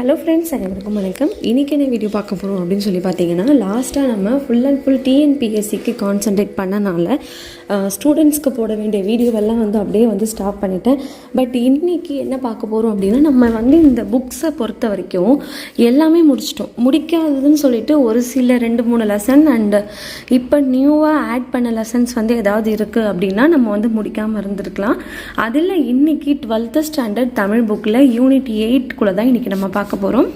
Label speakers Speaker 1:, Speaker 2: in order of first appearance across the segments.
Speaker 1: Hello friends அனைவருக்கும் வணக்கம். இன்றைக்கி என்ன வீடியோ பார்க்க போகிறோம் அப்படின்னு சொல்லி பார்த்தீங்கன்னா லாஸ்ட்டாக நம்ம ஃபுல் அண்ட் ஃபுல் டிஎன்பிஎஸ்சிக்கு கான்சன்ட்ரேட் பண்ணனால ஸ்டூடெண்ட்ஸ்க்கு போட வேண்டிய வீடியோவெல்லாம் வந்து அப்படியே வந்து ஸ்டாப் பண்ணிட்டேன். பட் இன்றைக்கி என்ன பார்க்க போகிறோம் அப்படின்னா நம்ம வந்து இந்த புக்ஸை பொறுத்த வரைக்கும் எல்லாமே முடிச்சிட்டோம். முடிக்காததுன்னு சொல்லிட்டு ஒரு சில ரெண்டு மூணு லெசன் அண்டு இப்போ நியூவாக ஆட் பண்ண லெசன்ஸ் வந்து ஏதாவது இருக்குது அப்படின்னா நம்ம வந்து முடிக்காமல் இருந்திருக்கலாம். அதில் இன்னைக்கு டுவெல்த்து ஸ்டாண்டர்ட் தமிழ் புக்கில் யூனிட் எயிட்குள்ளே தான் இன்றைக்கி நம்ம பார்க்க போகிறோம்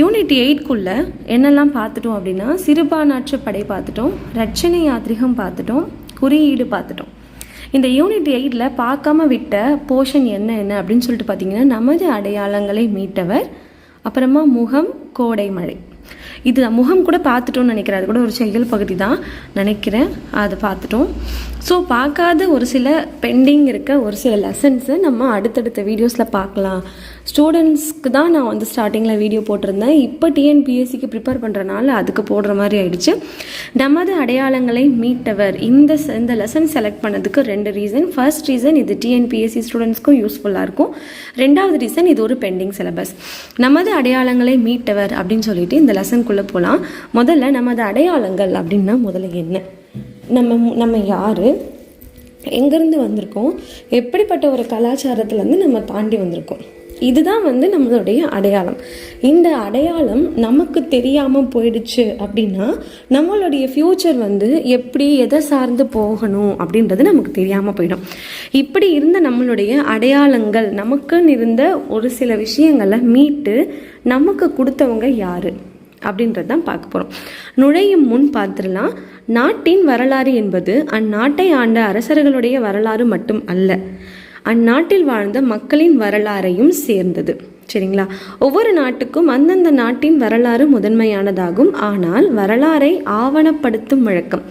Speaker 1: யூனிட் எயிட்குள்ளே என்னெல்லாம் பார்த்துட்டோம் அப்படின்னா சிறுபானாற்று படை பார்த்துட்டோம் ரட்சணை யாத்ரிகம் பார்த்துட்டோம் குறியீடு பார்த்துட்டோம். இந்த யூனிட் எயிட்டில் பார்க்காம விட்ட போர்ஷன் என்ன என்ன அப்படின்னு சொல்லிட்டு பார்த்தீங்கன்னா நமது அடையாளங்களை மீட்டவர் அப்புறமா முகம் கோடை மழை. இது முகம் கூட பார்த்துட்டோம்னு நினைக்கிறேன். அது கூட ஒரு செயல் பகுதி தான். நினைக்கிறேன். அதை பார்த்துட்டோம். ஸோ பார்க்காத ஒரு சில பெண்டிங் இருக்க ஒரு சில லெசன்ஸை நம்ம அடுத்தடுத்த வீடியோஸில் பார்க்கலாம். ஸ்டூடெண்ட்ஸ்க்கு தான் நான் வந்து ஸ்டார்டிங்கில் வீடியோ போட்டிருந்தேன். இப்போ டிஎன்பிஎஸ்சிக்கு ப்ரிப்பேர் பண்ணுறனால அதுக்கு போடுற மாதிரி ஆயிடுச்சு. நமது அடையாளங்களை மீட்டவர். இந்த இந்த லெசன் செலக்ட் பண்ணதுக்கு ரெண்டு ரீசன் ஃபர்ஸ்ட் ரீசன் இது டிஎன்பிஎஸ்சி ஸ்டூடெண்ட்ஸ்க்கும் யூஸ்ஃபுல்லாக இருக்கும். ரெண்டாவது ரீசன் இது ஒரு பெண்டிங் சிலபஸ் நமது அடையாளங்களை மீட்டவர் அப்படின்னு சொல்லிட்டு இந்த லெசனுக்குள்ளே போகலாம் முதல்ல நமது அடையாளங்கள் அப்படின்னா முதல்ல என்ன? நம்ம நம்ம யார்? எங்கேருந்து வந்திருக்கோம்? எப்படிப்பட்ட ஒரு கலாச்சாரத்துலேருந்து நம்ம தாண்டி வந்திருக்கோம்? இதுதான் வந்து நம்மளுடைய அடையாளம். இந்த அடையாளம் நமக்கு தெரியாமல் போயிடுச்சு அப்படின்னா நம்மளுடைய ஃப்யூச்சர் வந்து எப்படி எதை சார்ந்து போகணும் அப்படின்றது நமக்கு தெரியாமல் போயிடும். இப்படி இருந்த நம்மளுடைய அடையாளங்கள் நமக்குன்னு இருந்த ஒரு சில விஷயங்களை மீட்டு நமக்கு கொடுத்தவங்க யாரு அப்படின்றது தான் பார்க்க போகிறோம் நுழையும் முன் பார்த்துடலாம். நாட்டின் வரலாறு என்பது அந்நாட்டை ஆண்ட அரசர்களுடைய வரலாறு மட்டும் அல்ல. அந்நாட்டில் வாழ்ந்த மக்களின் வரலாறையும் சேர்ந்தது. சரிங்களா? ஒவ்வொரு நாட்டுக்கும் அந்தந்த நாட்டின் வரலாறு முதன்மையானதாகும். ஆனால் வரலாறை ஆவணப்படுத்தும் வழக்கம்.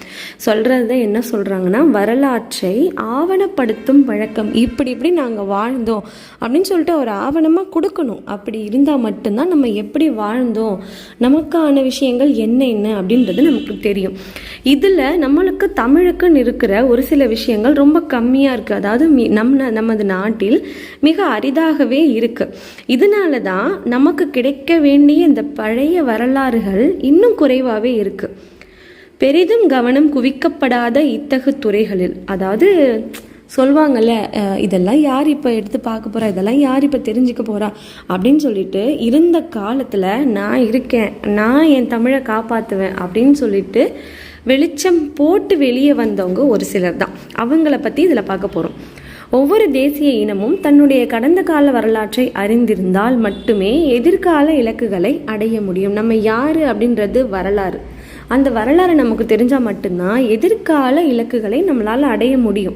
Speaker 1: சொல்கிறத என்ன சொல்கிறாங்கன்னா வரலாற்றை ஆவணப்படுத்தும் வழக்கம். இப்படி இப்படி நாங்கள் வாழ்ந்தோம் அப்படின்னு சொல்லிட்டு ஒரு ஆவணமாக கொடுக்கணும். அப்படி இருந்தால் மட்டும்தான் நம்ம எப்படி வாழ்ந்தோம்? நமக்கான விஷயங்கள் என்ன என்ன அப்படின்றது நமக்கு தெரியும். இதில் நம்மளுக்கு தமிழுக்குன்னு இருக்கிற ஒரு சில விஷயங்கள் ரொம்ப கம்மியாக இருக்குது அதாவது நம்ம நமது நாட்டில் மிக அரிதாகவே இருக்குது இதனால தான் நமக்கு கிடைக்க வேண்டிய இந்த பழைய வரலாறுகள் இன்னும் குறைவாகவே இருக்குது பெரிதும் கவனம் குவிக்கப்படாத இத்தகு துறைகளில் அதாவது சொல்லுவாங்கல்ல இதெல்லாம் யார் இப்போ எடுத்து பார்க்க போறா இதெல்லாம் யார் இப்போ தெரிஞ்சுக்க போகிறா அப்படின்னு சொல்லிட்டு இருந்த காலத்தில் நான் இருக்கேன் நான் என் தமிழை காப்பாற்றுவேன் அப்படின்னு சொல்லிட்டு வெளிச்சம் போட்டு வெளியே வந்தவங்க ஒரு சிலர் தான். அவங்கள பற்றி இதில் பார்க்க போகிறோம் ஒவ்வொரு தேசிய இனமும் தன்னுடைய கடந்த கால வரலாற்றை அறிந்திருந்தால் மட்டுமே எதிர்கால இலக்குகளை அடைய முடியும். நம்ம யாரு அப்படின்றது வரலாறு. அந்த வரலாறு நமக்கு தெரிஞ்சால் மட்டும்தான் எதிர்கால இலக்குகளை நம்மளால் அடைய முடியும்.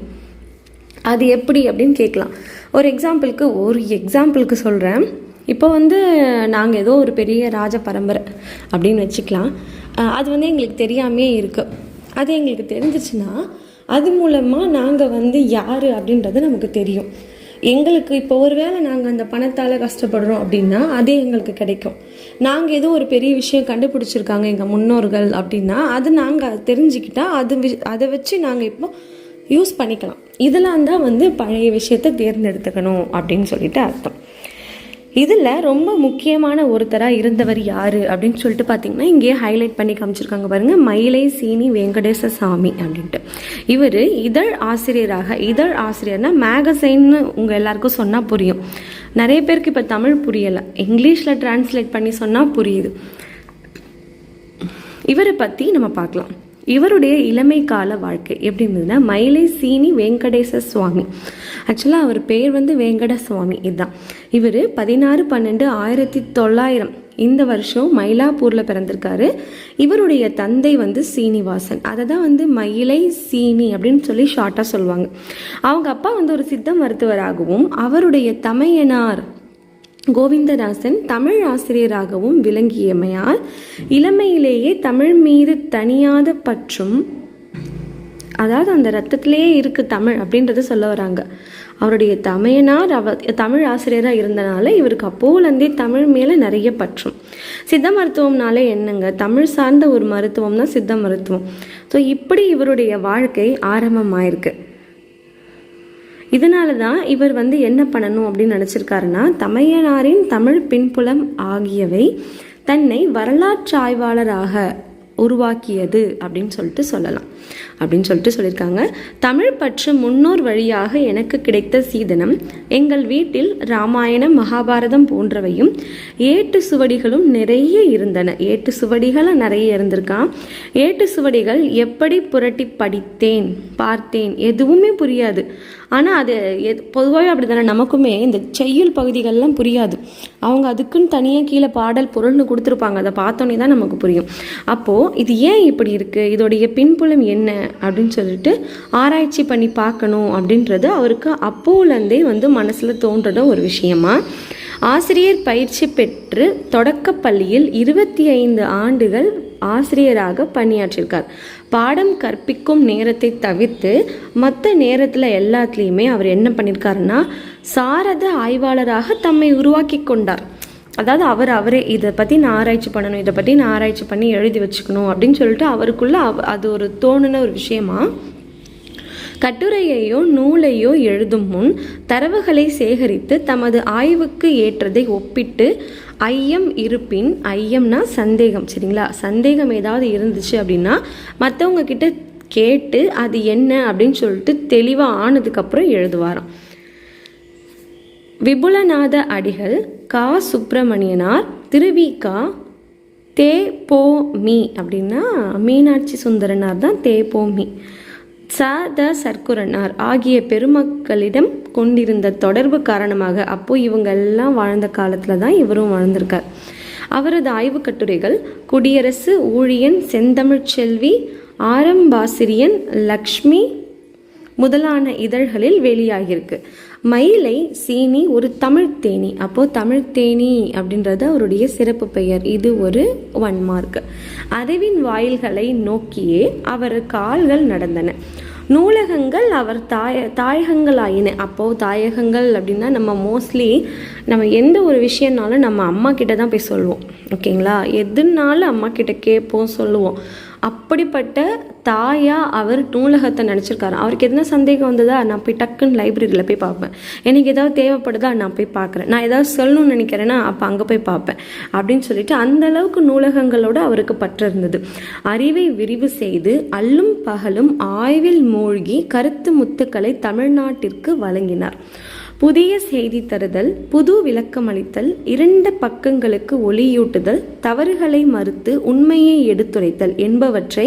Speaker 1: அது எப்படி அப்படின்னு கேட்கலாம். ஒரு எக்ஸாம்பிளுக்கு ஒரு எக்ஸாம்பிளுக்கு சொல்கிறேன் இப்போ வந்து நாங்கள் ஏதோ ஒரு பெரிய ராஜ பரம்பரை அப்படின்னு வச்சுக்கலாம். அது வந்து எங்களுக்கு தெரியாமே இருக்குது அது எங்களுக்கு தெரிஞ்சிச்சுன்னா அது மூலமாக நாங்கள் வந்து யார் அப்படின்றது நமக்கு தெரியும். எங்களுக்கு இப்போ ஒரு வேளை நாங்கள் அந்த பணத்தால் கஷ்டப்படுறோம் அப்படின்னா அதே எங்களுக்கு கிடைக்கும். நாங்கள் ஏதோ ஒரு பெரிய விஷயம் கண்டுபிடிச்சிருக்காங்க எங்கள் முன்னோர்கள் அப்படின்னா அது நாங்கள் தெரிஞ்சுக்கிட்டால் அது வி- அதை வச்சு நாங்கள் இப்போ யூஸ் பண்ணிக்கலாம். இதெல்லாம் தான் வந்து பழைய விஷயத்தை தேர்ந்தெடுத்துக்கணும் அப்படின்னு சொல்லிட்டு அர்த்தம். இதில் ரொம்ப முக்கியமான ஒருத்தராக இருந்தவர் யார் அப்படின்னு சொல்லிட்டு பார்த்தீங்கன்னா இங்கேயே ஹைலைட் பண்ணி காமிச்சிருக்காங்க பாருங்கள் மயிலை சீனி வெங்கடேச சாமி அப்படின்ட்டு. இவர் இதழ் ஆசிரியராக இதழ் ஆசிரியர்னா மேகசைன்னு உங்கள் எல்லாருக்கும் சொன்னால் புரியும். நிறைய பேருக்கு இப்போ தமிழ் புரியலை. இங்கிலீஷில் டிரான்ஸ்லேட் பண்ணி சொன்னால் புரியுது. இவரை பற்றி நம்ம பார்க்கலாம். இவருடைய இளமை கால வாழ்க்கை எப்படி இருந்ததுன்னா மயிலை சீனி வெங்கடேச சுவாமி. ஆக்சுவலாக அவர் பேர் வந்து வெங்கட சுவாமி இதுதான். இவர் பதினாறு பன்னெண்டு ஆயிரத்தி தொள்ளாயிரம் இந்த வருஷம் மயிலாப்பூரில் பிறந்திருக்காரு. இவருடைய தந்தை வந்து சீனிவாசன். அதை தான் வந்து மயிலை சீனி அப்படின்னு சொல்லி ஷார்ட்டாக சொல்லுவாங்க. அவங்க அப்பா வந்து ஒரு சித்த மருத்துவராகவும் அவருடைய தமையனார் கோவிந்ததாசன் தமிழ் ஆசிரியராகவும் விளங்கியமையால் இளமையிலேயே தமிழ் மீது தனியாத பற்றும் அதாவது அந்த ரத்தத்திலேயே இருக்கு தமிழ் அப்படின்றத சொல்ல வராங்க. அவருடைய தமையனார் அவ தமிழ் ஆசிரியராக இருந்தனால இவருக்கு அப்போலேருந்தே தமிழ் மேலே நிறைய பற்றும். சித்த மருத்துவம்னாலே என்னங்க? தமிழ் சார்ந்த ஒரு மருத்துவம் தான் சித்த மருத்துவம். ஸோ இப்படி இவருடைய வாழ்க்கை ஆரம்பமாயிருக்கு. இதனால தான் இவர் வந்து என்ன பண்ணணும் அப்படின்னு நினச்சிருக்காருன்னா தமையனாரின் தமிழ் பின்புலம் ஆகியவை தன்னை வரலாற்று ஆய்வாளராக உருவாக்கியது அப்படின்னு சொல்லிட்டு சொல்லலாம். அப்படின்னு சொல்லிட்டு சொல்லியிருக்காங்க. தமிழ் பற்று முன்னோர் வழியாக எனக்கு கிடைத்த சீதனம் எங்கள் வீட்டில் ராமாயணம் மகாபாரதம் போன்றவையும் ஏட்டு சுவடிகளும் நிறைய இருந்தன. ஏட்டு சுவடிகள் நிறைய இருந்திருக்கான் ஏட்டு சுவடிகள் எப்படி புரட்டி படித்தேன் பார்த்தேன் எதுவுமே புரியாது. ஆனால் அது எது பொதுவாகவே அப்படி தானே நமக்குமே இந்த செய்யுள் பகுதிகள்லாம் புரியாது. அவங்க அதுக்குன்னு தனியாக கீழே பாடல் பொருள்னு கொடுத்துருப்பாங்க. அதை பார்த்தோன்னே தான் நமக்கு புரியும். அப்போது இது ஏன் இப்படி இருக்குது இதோடைய பின்புலம் என்ன? அப்படின்னு சொல்லிட்டு ஆராய்ச்சி பண்ணி பார்க்கணும் அப்படின்றது அவருக்கு அப்போலேருந்தே வந்து மனசில் தோன்றத ஒரு விஷயமா? ஆசிரியர் பயிற்சி பெற்று தொடக்கப்பள்ளியில் இருபத்தி ஐந்து ஆண்டுகள் ஆசிரியராக பணியாற்றியிருக்கார். பாடம் கற்பிக்கும் நேரத்தை தவிர்த்து மற்ற நேரத்தில் எல்லாத்துலேயுமே அவர் என்ன பண்ணியிருக்காருன்னா சாரத ஆய்வாளராக தம்மை உருவாக்கி கொண்டார். அதாவது அவர் அவரே இதை பற்றி நான் ஆராய்ச்சி பண்ணணும் இதை பற்றி நான் ஆராய்ச்சி பண்ணி எழுதி வச்சுக்கணும் அப்படின்னு சொல்லிட்டு அவருக்குள்ளே அவ அது ஒரு தோணுன ஒரு விஷயமா கட்டுரையையோ நூலையோ எழுதும் முன் தரவுகளை சேகரித்து தமது ஆய்வுக்கு ஏற்றதை ஒப்பிட்டு ஐயம் இருப்பின் ஐயம்னா சந்தேகம் சரிங்களா? சந்தேகம் ஏதாவது இருந்துச்சு அப்படின்னா மற்றவங்க கிட்ட கேட்டு அது என்ன அப்படின்னு சொல்லிட்டு தெளிவாக ஆனதுக்கப்புறம் எழுதுவாராம். விபுலநாத அடிகள் கா. சுப்பிரமணியனார் திருவிகா தே. போ. மீ அப்படின்னா மீனாட்சி சுந்தரனார் தான் தே. போ. மீ. ச த சர்க்குரனார் ஆகிய பெருமக்களிடம் கொண்டிருந்த தொடர்பு காரணமாக அப்போ இவங்க எல்லாம் வாழ்ந்த காலத்தில் தான் இவரும் வாழ்ந்திருக்கார். அவரது ஆய்வுக் கட்டுரைகள் குடியரசு ஊழியன் செந்தமிழ்ச் செல்வி ஆரம்பாசிரியன் லக்ஷ்மி முதலான இதழ்களில் வெளியாகியிருக்கு. மயிலை சீனி ஒரு தமிழ் தேனி. அப்போது தமிழ் தேனி அப்படின்றது அவருடைய சிறப்பு பெயர். இது ஒரு ஒன் மார்க் அறிவின் வாயில்களை நோக்கியே அவர் கால்கள் நடந்தன. நூலகங்கள் அவர் தாய தாயகங்கள் ஆயின அப்போது தாயகங்கள் அப்படின்னா நம்ம மோஸ்ட்லி நம்ம எந்த ஒரு விஷயம்னாலும் நம்ம அம்மா கிட்ட தான் போய் சொல்லுவோம் ஓகேங்களா எதுனாலும் அம்மா கிட்ட கேட்போம் சொல்லுவோம். அப்படிப்பட்ட தாயாக அவர் நூலகத்தை நினச்சிருக்காரு. அவருக்கு எதனா சந்தேகம் வந்ததா? நான் போய் டக்குன்னு லைப்ரரியில் போய் பார்ப்பேன். எனக்கு ஏதாவது தேவைப்படுதா? நான் போய் பார்க்குறேன். நான் ஏதாவது சொல்லணும்னு நினைக்கிறேன்னா அப்போ அங்கே போய் பார்ப்பேன். அப்படின்னு சொல்லிட்டு அந்த அளவுக்கு நூலகங்களோடு அவருக்கு பற்று இருந்தது. அறிவை விரிவு செய்து அல்லும் பகலும் ஆய்வில் மூழ்கி கருத்து முத்துக்களை தமிழ்நாட்டிற்கு வழங்கினார். புதிய செய்தி தருதல் புது விளக்கமளித்தல் இரண்டு பக்கங்களுக்கு ஒளியூட்டுதல் தவறுகளை மறுத்து உண்மையை எடுத்துரைத்தல் என்பவற்றை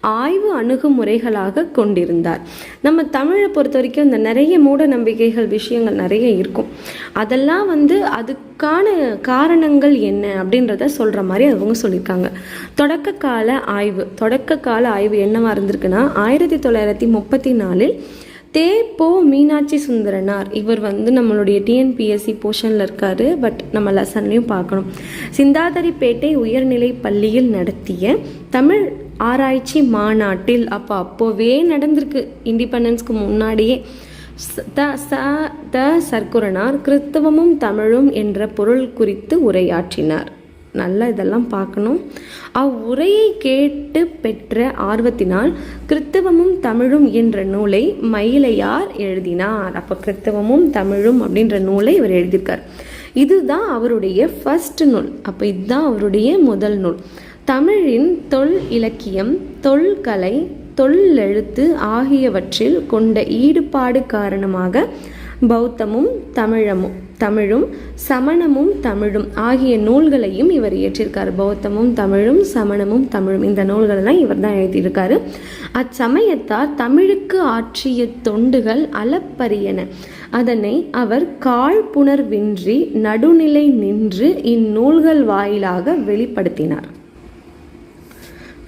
Speaker 1: ஆய்வு அணுகுமுறைகளாக கொண்டிருந்தார். நம்ம தமிழை பொறுத்த வரைக்கும் இந்த நிறைய மூட நம்பிக்கைகள் விஷயங்கள் நிறைய இருக்கும். அதெல்லாம் வந்து அதுக்கான காரணங்கள் என்ன அப்படின்றத சொல்கிற மாதிரி அவங்க சொல்லியிருக்காங்க. தொடக்க கால ஆய்வு தொடக்க கால ஆய்வு என்னவா இருந்திருக்குன்னா ஆயிரத்தி தொள்ளாயிரத்தி முப்பத்தி நாலில் தே போ மீனாட்சி சுந்தரனார். இவர் வந்து நம்மளுடைய டிஎன்பிஎஸ்சி போர்ஷனில் இருக்கார். பட் நம்ம லெசன்லையும் பார்க்கணும். சிந்தாதரிப்பேட்டை உயர்நிலை பள்ளியில் நடத்திய தமிழ் ஆராய்ச்சி மாநாட்டில் அப்போ அப்போவே நடந்திருக்கு. இண்டிபெண்டன்ஸ்க்கு முன்னாடியே. த ச த சர்க்குரனார் கிறிஸ்தவமும் தமிழும் என்ற பொருள் குறித்து உரையாற்றினார். நல்லா இதெல்லாம் பார்க்கணும். அவ்வுரையை கேட்டு பெற்ற ஆர்வத்தினால் கிறித்தவமும் தமிழும் என்ற நூலை மயிலையார் எழுதினார். அப்போ கிறித்தவமும் தமிழும் அப்படின்ற நூலை இவர் எழுதியிருக்கார். இதுதான் அவருடைய ஃபர்ஸ்ட் நூல். அப்போ இதுதான் அவருடைய முதல் நூல். தமிழின் தொல் இலக்கியம் தொல்கலை தொல்லெழுத்து ஆகியவற்றில் கொண்ட ஈடுபாடு காரணமாக பௌத்தமும் தமிழமும் தமிழும் சமணமும் தமிழும் ஆகிய நூல்களையும் இவர் இயற்றியிருக்கார் பௌத்தமும் தமிழும் சமணமும் தமிழும் இந்த நூல்களெல்லாம் இவர் தான் எழுதியிருக்காரு. அச்சமயத்தார் தமிழுக்கு ஆற்றிய தொண்டுகள் அளப்பரியன. அதனை அவர் காழ்ப்புணர்வின்றி நடுநிலை நின்று இந்நூல்கள் வாயிலாக வெளிப்படுத்தினார்.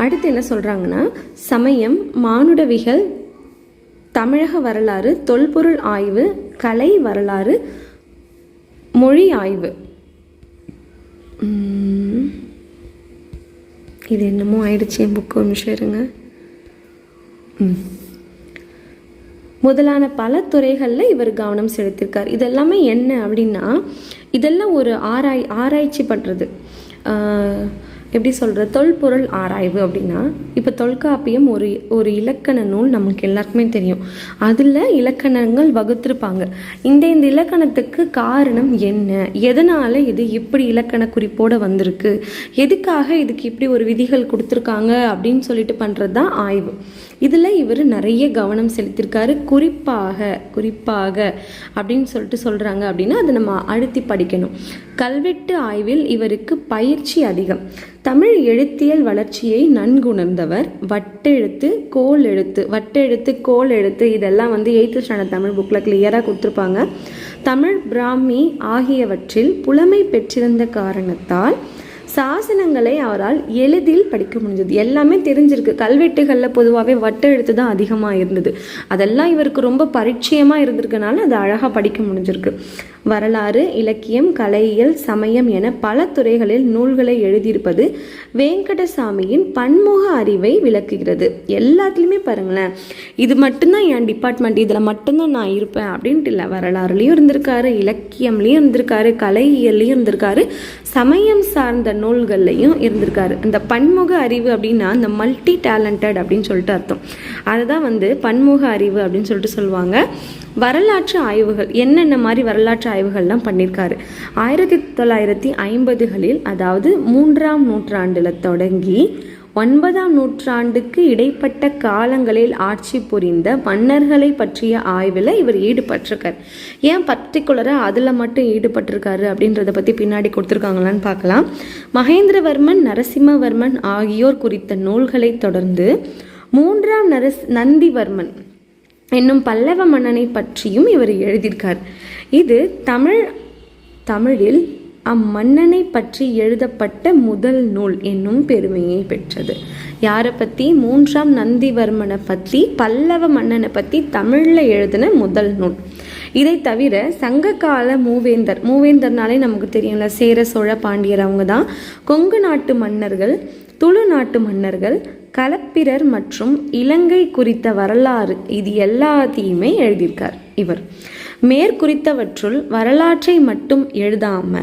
Speaker 1: அடுத்து என்ன சொல்கிறாங்கன்னா சமயம் மானுடவிகள் தமிழக வரலாறு தொல்பொருள் ஆய்வு கலை வரலாறு மொழி ஆய்வு. இது என்னமோ ஆயிடுச்சு என் புக்கு ஒரு நிமிஷம் இருங்க. முதலான பல துறைகளில் இவர் கவனம் செலுத்தியிருக்கார் இதெல்லாமே என்ன அப்படின்னா இதெல்லாம் ஒரு ஆராய் ஆராய்ச்சி பண்ணுறது எப்படி சொல்கிற தொல்பொருள் ஆராய்வு அப்படின்னா இப்போ தொல்காப்பியம் ஒரு ஒரு இலக்கண நூல் நமக்கு எல்லாருக்குமே தெரியும். அதில் இலக்கணங்கள் வகுத்திருப்பாங்க. இந்த இந்த இலக்கணத்துக்கு காரணம் என்ன? எதனால் இது இப்படி இலக்கண குறிப்போடு வந்திருக்கு? எதுக்காக இதுக்கு இப்படி ஒரு விதிகள் கொடுத்துருக்காங்க அப்படின்னு சொல்லிட்டு பண்ணுறது தான் ஆய்வு. இதில் இவர் நிறைய கவனம் செலுத்தியிருக்காரு. குறிப்பாக குறிப்பாக அப்படின்னு சொல்லிட்டு சொல்கிறாங்க அப்படின்னா அதை நம்ம அழுத்தி படிக்கணும். கல்வெட்டு ஆய்வில் இவருக்கு பயிற்சி அதிகம். தமிழ் எழுத்தியல் வளர்ச்சியை நன்குணர்ந்தவர் வட்டெழுத்து கோல் எழுத்து வட்டெழுத்து கோல் எழுத்து இதெல்லாம் வந்து எயித்து ஸ்டாண்டர்ட் தமிழ் புக்கில் கிளியராக கொடுத்துருப்பாங்க. தமிழ் பிராமி ஆகியவற்றில் புலமை பெற்றிருந்த காரணத்தால் சாசனங்களை அவரால் எளிதில் படிக்க முடிஞ்சது. எல்லாமே தெரிஞ்சிருக்கு. கல்வெட்டுகளில் பொதுவாகவே வட்ட எழுத்து தான் அதிகமாக இருந்தது. அதெல்லாம் இவருக்கு ரொம்ப பரிச்சயமாக இருந்திருக்கனால அதை அழகாக படிக்க முடிஞ்சிருக்கு. வரலாறு இலக்கியம் கலையியல் சமயம் என பல துறைகளில் நூல்களை எழுதியிருப்பது வேங்கடசாமியின் பன்முக அறிவை விளக்குகிறது. எல்லாத்துலேயுமே பாருங்களேன் இது மட்டும்தான் என் டிபார்ட்மெண்ட் இதில் மட்டும்தான் நான் இருப்பேன் அப்படின்ட்டு இல்லை. வரலாறுலேயும் இருந்திருக்காரு இலக்கியம்லேயும் இருந்திருக்காரு கலையியல்லையும் இருந்திருக்காரு. சமயம் சார்ந்த நூல்கள்லையும் இருந்திருக்காரு. இந்த பன்முக அறிவு அப்படின்னா இந்த மல்டி டேலண்டட் அப்படின்னு சொல்லிட்டு அர்த்தம். அதுதான் வந்து பன்முக அறிவு அப்படின்னு சொல்லிட்டு சொல்லுவாங்க. வரலாற்று ஆய்வுகள் என்னென்ன மாதிரி வரலாற்று ஆய்வுகள்லாம் பண்ணியிருக்காரு ஆயிரத்தி தொள்ளாயிரத்தி ஐம்பதுகளில் அதாவது மூன்றாம் நூற்றாண்டில் தொடங்கி ஒன்பதாம் நூற்றாண்டுக்கு இடைப்பட்ட காலங்களில் ஆட்சி புரிந்த மன்னர்களை பற்றிய ஆய்வில் இவர் ஈடுபட்டிருக்கார். ஏன் பர்டிகுலராக அதில் மட்டும் ஈடுபட்டிருக்காரு அப்படின்றத பற்றி பின்னாடி கொடுத்துருக்காங்களான்னு பார்க்கலாம். மகேந்திரவர்மன் நரசிம்மவர்மன் ஆகியோர் குறித்த நூல்களை தொடர்ந்து மூன்றாம் நரஸ் நந்திவர்மன் என்னும் பல்லவ மன்னனை பற்றியும் இவர் எழுதியிருக்கார். இது தமிழ் தமிழில் அம்மன்னனை பற்றி எழுதப்பட்ட முதல் நூல் என்னும் பெருமையை பெற்றது. யாரை பற்றி மூன்றாம் நந்திவர்மனை பற்றி பல்லவ மன்னனை பற்றி தமிழில் எழுதின முதல் நூல். இதை தவிர சங்ககால மூவேந்தர் மூவேந்தர்னாலே நமக்கு தெரியும்ல சேர சோழ பாண்டியர் அவங்க தான் கொங்கு நாட்டு மன்னர்கள் துளு நாட்டு மன்னர்கள் கலப்பிரர் மற்றும் இலங்கை குறித்த வரலாறு இது எல்லாத்தையுமே எழுதியிருக்கார் இவர். மேற்குறித்தவற்றுள் வரலாற்றை மட்டும் எழுதாம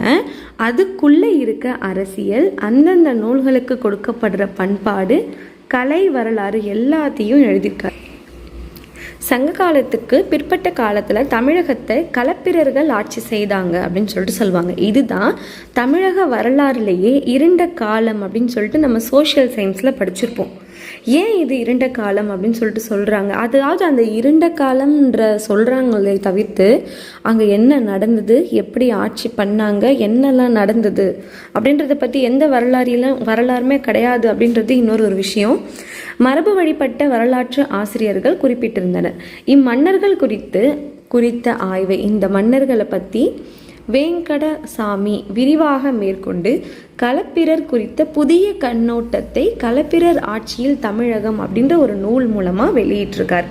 Speaker 1: அதுக்குள்ளே இருக்க அரசியல் அந்தந்த நூல்களுக்கு கொடுக்கப்படுற பண்பாடு கலை வரலாறு எல்லாத்தையும் எழுதியிருக்காரு. சங்க காலத்துக்கு பிற்பட்ட காலத்தில் தமிழகத்தை களப்பிரர்கள் ஆட்சி செய்தாங்க அப்படின்னு சொல்லிட்டு சொல்லுவாங்க. இதுதான் தமிழக வரலாறுலேயே இருண்ட காலம் அப்படின்னு சொல்லிட்டு நம்ம சோஷியல் சயின்ஸில் படிச்சிருப்போம். ஏன் இது இருண்ட காலம் அப்படின்னு சொல்லிட்டு சொல்கிறாங்க அதாவது அந்த இருண்ட காலம்ன்ற சொல்கிறாங்களே தவிர்த்து அங்கே என்ன நடந்தது எப்படி ஆட்சி பண்ணாங்க என்னெல்லாம் நடந்தது அப்படின்றத பற்றி எந்த வரலாறிலும் வரலாறுமே கிடையாது அப்படின்றது இன்னொரு ஒரு விஷயம். மரபு வழிபட்ட வரலாற்று ஆசிரியர்கள் குறிப்பிட்டிருந்தனர். இம்மன்னர்கள் குறித்து குறித்த ஆய்வை இந்த மன்னர்களை பற்றி வேங்கடசாமி விரிவாக மேற்கொண்டு களப்பிரர் குறித்த புதிய கண்ணோட்டத்தை களப்பிரர் ஆட்சியில் தமிழகம் அப்படின்ற ஒரு நூல் மூலமாக வெளியிட்டிருக்கார்.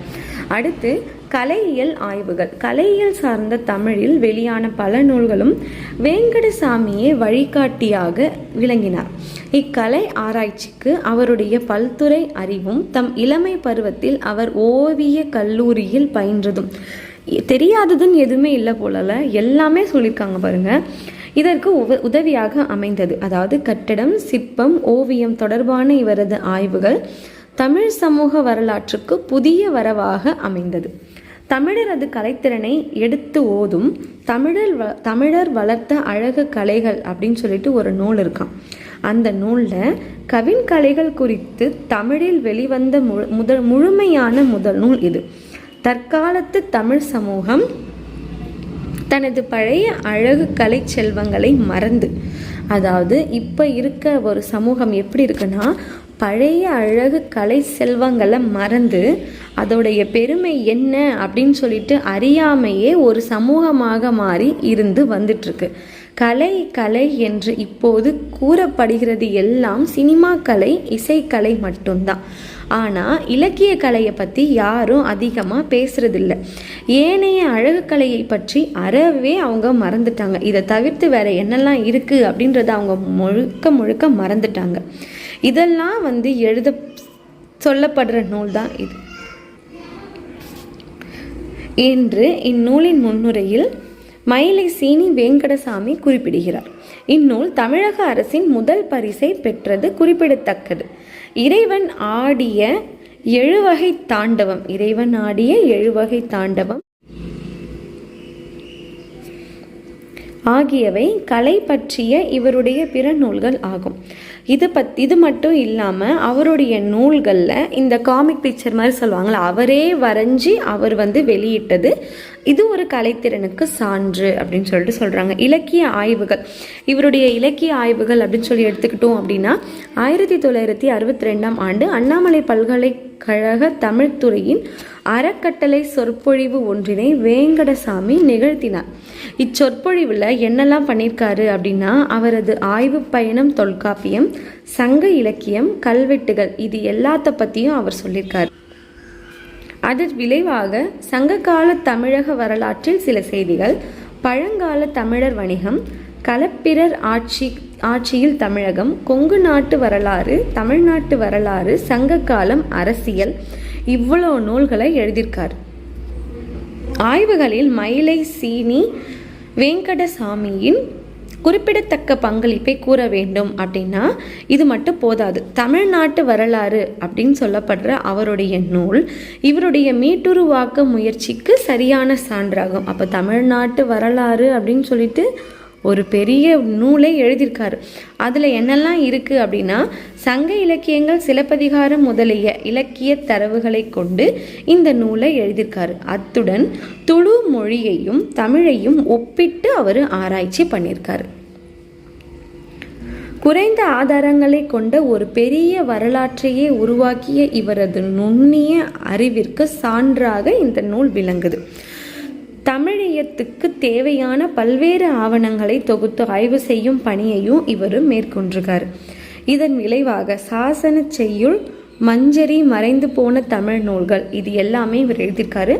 Speaker 1: அடுத்து கலையியல் ஆய்வுகள். கலையியல் சார்ந்த தமிழில் வெளியான பல நூல்களும் வேங்கடசாமியை வழிகாட்டியாக விளங்கினார். இக்கலை ஆராய்ச்சிக்கு அவருடைய பல்துறை அறிவும் தம் இளமை பருவத்தில் அவர் ஓவிய கல்லூரியில் பயின்றதும் தெரியாததுன்னு எதுவுமே இல்லை போலல. எல்லாமே சொல்லியிருக்காங்க பாருங்க. இதற்கு உவ உதவியாக அமைந்தது. அதாவது கட்டடம் சிற்பம் ஓவியம் தொடர்பான இவரது ஆய்வுகள் தமிழ் சமூக வரலாற்றுக்கு புதிய வரவாக அமைந்தது. தமிழரது கலைத்திறனை எடுத்து ஓதும் தமிழர் வ தமிழர் வளர்த்த அழகு கலைகள் அப்படின்னு சொல்லிட்டு ஒரு நூல் இருக்கான் அந்த நூலில் கவின் கலைகள் குறித்து தமிழில் வெளிவந்த மு முதல் முழுமையான முதல் நூல் இது. தற்காலத்து தமிழ் சமூகம் தனது பழைய அழகு கலை செல்வங்களை மறந்து அதாவது இப்போ இருக்க ஒரு சமூகம் எப்படி இருக்குன்னா பழைய அழகு கலை செல்வங்களை மறந்து அதோடைய பெருமை என்ன அப்படின்னு சொல்லிட்டு அறியாமையே ஒரு சமூகமாக மாறி இருந்து வந்துட்டுருக்கு. கலை கலை என்று இப்போது கூறப்படுகிறது எல்லாம் சினிமா கலை இசைக்கலை மட்டும்தான். ஆனால் இலக்கிய கலையை பற்றி யாரும் அதிகமாக பேசுகிறதில்ல ஏனைய அழகு பற்றி அறவே அவங்க மறந்துட்டாங்க. இதை தவிர்த்து வேற என்னெல்லாம் இருக்குது அப்படின்றத அவங்க முழுக்க முழுக்க மறந்துட்டாங்க. இதெல்லாம் வந்து எழுத சொல்லப்படுற நூல் தான் இது. என்று இந்நூலின் முன்னுரையில் மயிலை சீனி வெங்கடசாமி குறிப்பிடுகிறார். இந்நூல் தமிழக அரசின் முதல் பரிசை பெற்றது குறிப்பிடத்தக்கது. இறைவன் ஆடிய எழுவகை தாண்டவம். இறைவன் ஆடிய எழுவகை தாண்டவம். ஆகியவை கலை பற்றிய இவருடைய பிற நூல்கள் ஆகும். இது பத் இது மட்டும் இல்லாமல் அவருடைய நூல்களில் இந்த காமிக் பிக்சர் மாதிரி சொல்லுவாங்கள்ல அவரே வரைஞ்சி அவர் வந்து வெளியிட்டது. இது ஒரு கலைத்திறனுக்கு சான்று அப்படின்னு சொல்லிட்டு சொல்கிறாங்க இலக்கிய ஆய்வுகள். இவருடைய இலக்கிய ஆய்வுகள் அப்படின்னு சொல்லி எடுத்துக்கிட்டோம் அப்படின்னா ஆயிரத்தி தொள்ளாயிரத்தி அறுபத்தி ரெண்டாம் ஆண்டு அண்ணாமலை பல்கலைக்கழக தமிழ்துறையின் அறக்கட்டளை சொற்பொழிவு ஒன்றினை வேங்கடசாமி நிகழ்த்தினார். இச்சொற்பொழிவில் என்னெல்லாம் பண்ணியிருக்காரு அப்படின்னா அவரது ஆய்வு பயணம் தொல்காப்பியம் சங்க இலக்கியம் கல்வெட்டுகள் இது எல்லாத்த பற்றியும் அவர் சொல்லியிருக்காரு அதன் விளைவாக சங்ககால தமிழக வரலாற்றில் சில செய்திகள் பழங்கால தமிழர் வணிகம் கலப்பிரர் ஆட்சி ஆட்சியில் தமிழகம் கொங்கு நாட்டு வரலாறு தமிழ்நாட்டு வரலாறு சங்ககாலம் அரசியல் இவ்வளோ நூல்களை எழுதியிருக்கார். ஆய்வுகளில் மயிலை சீனி வெங்கடசாமியின் குறிப்பிடத்தக்க பங்களிப்பை கூற வேண்டும் அப்படின்னா இது மட்டும் போதாது. தமிழ்நாட்டு வரலாறு அப்படின்னு சொல்லப்படுற அவருடைய நூல் இவருடைய மீட்டுருவாக்க முயற்சிக்கு சரியான சான்றாகும். அப்போ தமிழ்நாட்டு வரலாறு அப்படின்னு சொல்லிட்டு ஒரு பெரிய நூலை எழுதியிருக்காரு. அதில் என்னெல்லாம் இருக்குது அப்படின்னா சங்க இலக்கியங்கள் சிலப்பதிகாரம் முதலிய இலக்கிய தரவுகளை கொண்டு இந்த நூலை எழுதியிருக்காரு. அத்துடன் துளு மொழியையும் தமிழையும் ஒப்பிட்டு அவர் ஆராய்ச்சி பண்ணியிருக்காரு. குறைந்த ஆதாரங்களை கொண்ட ஒரு பெரிய வரலாற்றையே உருவாக்கிய இவரது நுண்ணிய அறிவிற்கு சான்றாக இந்த நூல் விளங்குது. தமிழியத்துக்கு தேவையான பல்வேறு ஆவணங்களை தொகுத்து ஆய்வு செய்யும் பணியையும் இவர் மேற்கொண்டிருக்கார். இதன் விளைவாக சாசன செய்யுள் மஞ்சரி மறைந்து போன தமிழ் நூல்கள் இது எல்லாமே இவர் எழுதியிருக்காரு.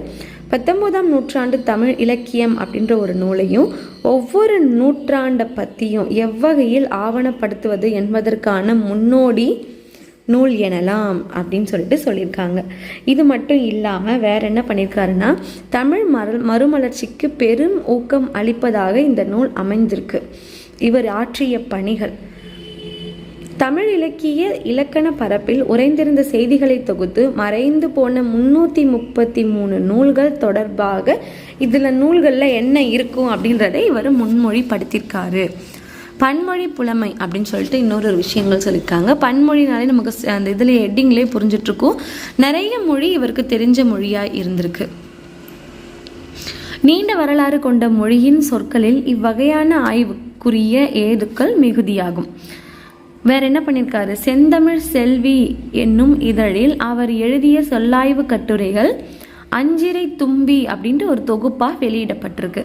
Speaker 1: பத்தொன்பதாம் நூற்றாண்டு தமிழ் இலக்கியம் அப்படின்ற ஒரு நூலையும் ஒவ்வொரு நூற்றாண்டை பற்றியும் எவ்வகையில் ஆவணப்படுத்துவது என்பதற்கான முன்னோடி நூல் எனலாம் அப்படின்னு சொல்லிட்டு சொல்லியிருக்காங்க. இது மட்டும் இல்லாமல் வேற என்ன பண்ணியிருக்காருன்னா தமிழ் மறு மறுமலர்ச்சிக்கு பெரும் ஊக்கம் அளிப்பதாக இந்த நூல் அமைந்திருக்கு. இவர் ஆற்றிய பணிகள். தமிழ் இலக்கிய இலக்கண பரப்பில் உறைந்திருந்த செய்திகளை தொகுத்து மறைந்து போன முன்னூற்றி முப்பத்தி மூணு நூல்கள் தொடர்பாக இதில் நூல்களில் என்ன இருக்கும் அப்படின்றத இவர் முன்மொழிப்படுத்தியிருக்காரு. பன்மொழி புலமை அப்படின்னு சொல்லிட்டு இன்னொரு ஒரு விஷயங்கள் சொல்லியிருக்காங்க. பன்மொழினாலே நமக்கு அந்த இதில் ஹெட்டிங்லேயே புரிஞ்சிட்ருக்கும். நிறைய மொழி இவருக்கு தெரிஞ்ச மொழியாக இருந்திருக்கு. நீண்ட வரலாறு கொண்ட மொழியின் சொற்களில் இவ்வகையான ஆய்வுக்குரிய ஏதுக்கள் மிகுதியாகும். வேற என்ன பண்ணியிருக்காரு? செந்தமிழ் செல்வி என்னும் இதழில் அவர் எழுதிய சொல்லாய்வு கட்டுரைகள் அஞ்சிரை தும்பி அப்படின்ட்டு ஒரு தொகுப்பாக வெளியிடப்பட்டிருக்கு.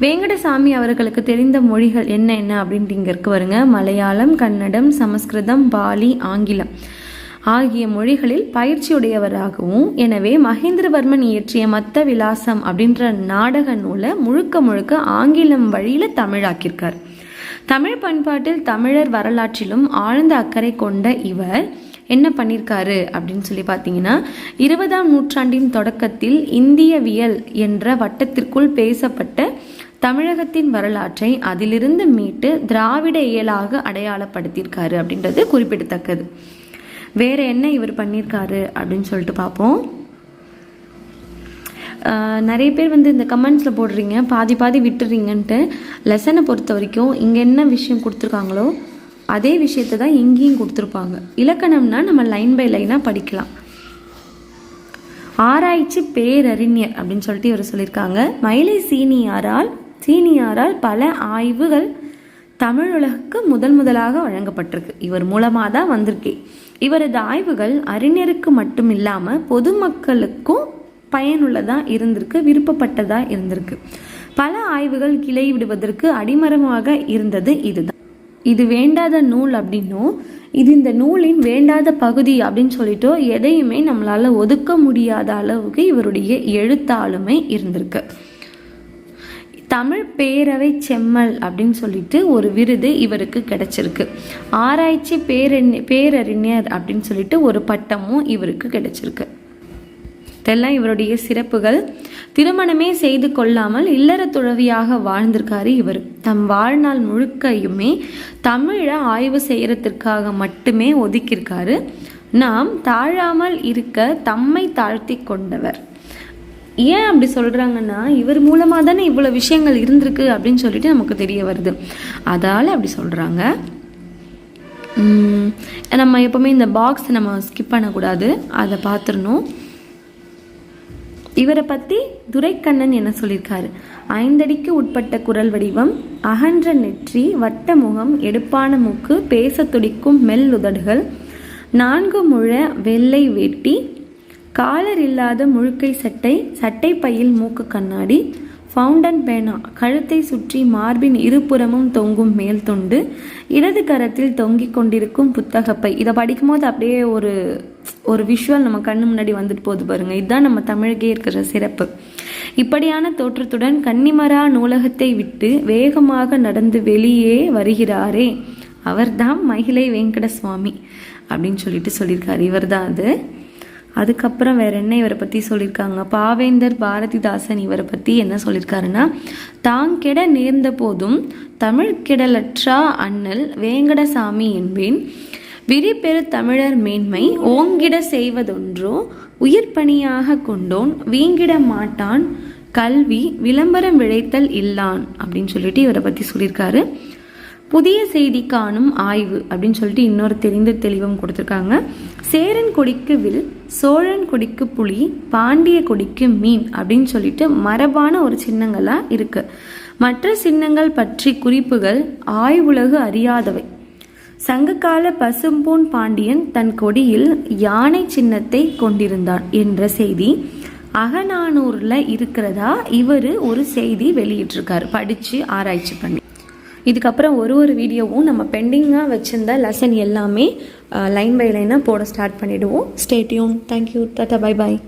Speaker 1: வேங்கடசாமி அவர்களுக்கு தெரிந்த மொழிகள் என்ன என்ன அப்படின்ட்டு இங்கே வருங்க மலையாளம் கன்னடம் சமஸ்கிருதம் பாலி ஆங்கிலம் ஆகிய மொழிகளில் பயிற்சியுடையவராகவும் எனவே மகேந்திரவர்மன் இயற்றிய மத்த விலாசம் அப்படின்ற நாடக நூலை முழுக்க முழுக்க ஆங்கிலம் வழியில் தமிழாக்கியிருக்கார். தமிழ் பண்பாட்டில் தமிழர் வரலாற்றிலும் ஆழ்ந்த அக்கறை கொண்ட இவர் என்ன பண்ணியிருக்காரு அப்படின்னு சொல்லி பார்த்தீங்கன்னா இருபதாம் நூற்றாண்டின் தொடக்கத்தில் இந்தியவியல் என்ற வட்டத்திற்குள் பேசப்பட்ட தமிழகத்தின் வரலாற்றை அதிலிருந்து மீட்டு திராவிட இயலாக அடையாளப்படுத்தியிருக்காரு அப்படின்றது குறிப்பிடத்தக்கது. வேற என்ன இவர் பண்ணியிருக்காரு அப்படின்னு சொல்லிட்டு பார்ப்போம். நிறைய பேர் வந்து இந்த கமெண்ட்ஸில் போடுறீங்க பாதி பாதி விட்டுறீங்கன்ட்டு. லெசனை பொறுத்த வரைக்கும் இங்கே என்ன விஷயம் கொடுத்துருக்காங்களோ அதே விஷயத்தை தான் எங்கேயும் கொடுத்துருப்பாங்க. இலக்கணம்னா நம்ம லைன் பை லைனாக படிக்கலாம். ஆராய்ச்சி பேரறிஞர் அப்படின்னு சொல்லிட்டு இவர் சொல்லியிருக்காங்க. மயிலை சீனியாரால் சீனியாரால் பல ஆய்வுகள் தமிழுலகுக்கு முதல் முதலாக வழங்கப்பட்டிருக்கு. இவர் மூலமாக தான் வந்திருக்கு. இவரது ஆய்வுகள் அறிஞருக்கு மட்டும் இல்லாமல் பொதுமக்களுக்கும் பயனுள்ளதாக இருந்திருக்கு விருப்பப்பட்டதாக இருந்திருக்கு. பல ஆய்வுகள் கிளை விடுவதற்கு அடிமரமாக இருந்தது இதுதான். இது வேண்டாத நூல் அப்படின்னும் இது இந்த நூலின் வேண்டாத பகுதி அப்படின்னு சொல்லிட்டோ எதையுமே நம்மளால ஒதுக்க முடியாத அளவுக்கு இவருடைய எழுத்தாளுமை இருந்திருக்கு. தமிழ் பேரவை செம்மல் அப்படின்னு சொல்லிட்டு ஒரு விருது இவருக்கு கிடைச்சிருக்கு. ஆராய்ச்சி பேரறி பேரறிஞர் அப்படின்னு சொல்லிட்டு ஒரு பட்டமும் இவருக்கு கிடைச்சிருக்கு. இதெல்லாம் இவருடைய சிறப்புகள். திருமணமே செய்து கொள்ளாமல் இல்லற துறவியாக வாழ்ந்திருக்காரு இவர். தம் வாழ்நாள் முழுக்கையுமே தமிழை ஆய்வு செய்கிறதுக்காக மட்டுமே ஒதுக்கியிருக்காரு. நாம் தாழாமல் இருக்க தம்மை தாழ்த்தி கொண்டவர். ஏன் அப்படி சொல்கிறாங்கன்னா இவர் மூலமாக தானே இவ்வளோ விஷயங்கள் இருந்திருக்கு அப்படின்னு சொல்லிட்டு நமக்கு தெரிய வருது. அதால் அப்படி சொல்கிறாங்க நம்ம எப்போவுமே இந்த பாக்ஸ் நம்ம ஸ்கிப் பண்ணக்கூடாது. அதை பார்த்துடணும் இவரை பற்றி துரைக்கண்ணன் என்ன சொல்லியிருக்காரு? ஐந்தடிக்கு உட்பட்ட குரல் வடிவம் அகன்ற நெற்றி வட்ட முகம் எடுப்பான மூக்கு பேச துடிக்கும் மெல்லுதடுகள் நான்கு முழ வெள்ளை வேட்டி காலர் இல்லாத முழுக்கை சட்டை சட்டை பையில் மூக்கு கண்ணாடி ஃபவுண்டன் பேனா கழுத்தை சுற்றி மார்பின் இருபுறமும் தொங்கும் மேல் தொண்டு இடது கரத்தில் தொங்கிக் கொண்டிருக்கும் புத்தகப்பை இதை படிக்கும்போது அப்படியே ஒரு ஒரு விஷுவல் நம்ம கண்ணு முன்னாடி வந்துட்டு போகுது பாருங்க. இதுதான் நம்ம தமிழுக்கே இருக்கிற சிறப்பு. இப்படியான தோற்றத்துடன் கன்னிமரா நூலகத்தை விட்டு வேகமாக நடந்து வெளியே வருகிறாரே அவர்தான் மகிழை வெங்கட சுவாமி அப்படின்னு சொல்லிட்டு சொல்லியிருக்காரு. இவர் தான் அது. அதுக்கப்புறம் வேற என்ன இவரை பற்றி சொல்லியிருக்காங்க பாவேந்தர் பாரதிதாசன் இவரை பற்றி என்ன சொல்லியிருக்காருன்னா தாங்கெட நேர்ந்த போதும் தமிழ் கிடலற்றா அண்ணல் வேங்கடசாமி என்பேன். விரிபெரு தமிழர் மேன்மை ஓங்கிட செய்வதொன்றோ உயிர் பணியாக கொண்டோன் வீங்கிட மாட்டான். கல்வி விளம்பரம் விளைத்தல் இல்லான் அப்படின்னு சொல்லிட்டு இவரை பற்றி சொல்லியிருக்காரு புதிய செய்தி காணும் ஆய்வு அப்படின்னு சொல்லிட்டு இன்னொரு தெரிந்த தெளிவும் கொடுத்துருக்காங்க. சேரன் கொடிக்கு வில் சோழன் கொடிக்கு புலி பாண்டிய கொடிக்கு மீன் அப்படின்னு சொல்லிட்டு மரபான ஒரு சின்னங்களாக இருக்கு. மற்ற சின்னங்கள் பற்றி குறிப்புகள் ஆய்வுலகு அறியாதவை. சங்ககால பசும்பூன் பாண்டியன் தன் கொடியில் யானை சின்னத்தை கொண்டிருந்தான் என்ற செய்தி அகநானூரில் இருக்கிறதா இவர் ஒரு செய்தி வெளியிட்டிருக்காரு. படித்து ஆராய்ச்சி பண்ணி. இதுக்கப்புறம் ஒரு ஒரு வீடியோவும் நம்ம பெண்டிங்காக வச்சுருந்த லெசன் எல்லாமே லைன் பை லைனாக போட ஸ்டார்ட் பண்ணிவிடுவோம் stay tuned thank you tata bye bye